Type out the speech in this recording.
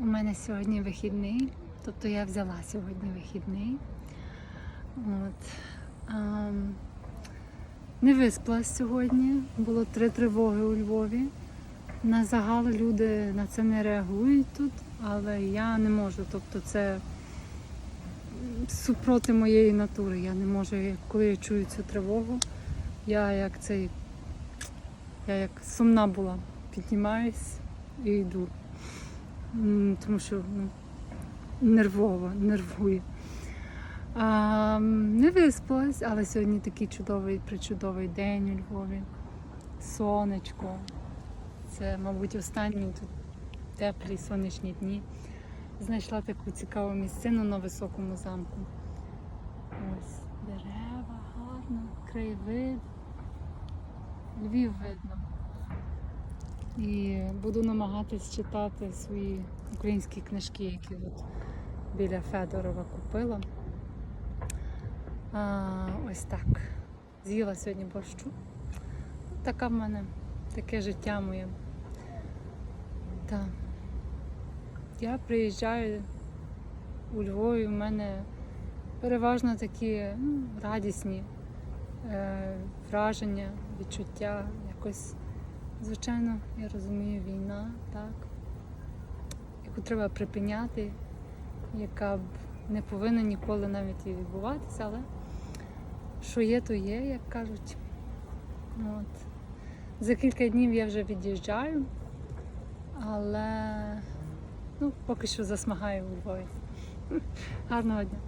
У мене сьогодні вихідний, тобто я взяла сьогодні вихідний. От. Ем, не виспалась сьогодні, було три тривоги у Львові. На загал люди на це не реагують тут, але я не можу. Тобто це супроти моєї натури. Я не можу, коли я чую цю тривогу, я як цей, я як сумна була, піднімаюсь і йду. Тому що ну, нервово, нервує. А, не виспалась, але сьогодні такий чудовий, причудовий день у Львові. Сонечко. Це, мабуть, останні тут теплі сонячні дні. Знайшла таку цікаву місцину на високому замку. Ось дерева, гарно, краєвид. Львів видно. І буду намагатись читати свої українські книжки, які от біля Федорова купила. А, ось так. З'їла сьогодні борщу. Така в мене, таке життя моє. Так. Я приїжджаю у Львові, в мене переважно такі ну, радісні е, враження, відчуття. Якось, звичайно, я розумію, війна, так, яку треба припиняти, яка б не повинна ніколи навіть і відбуватися, але що є, то є, як кажуть. От. За кілька днів я вже від'їжджаю, але ну, поки що засмагаю у Львові. Гарного дня.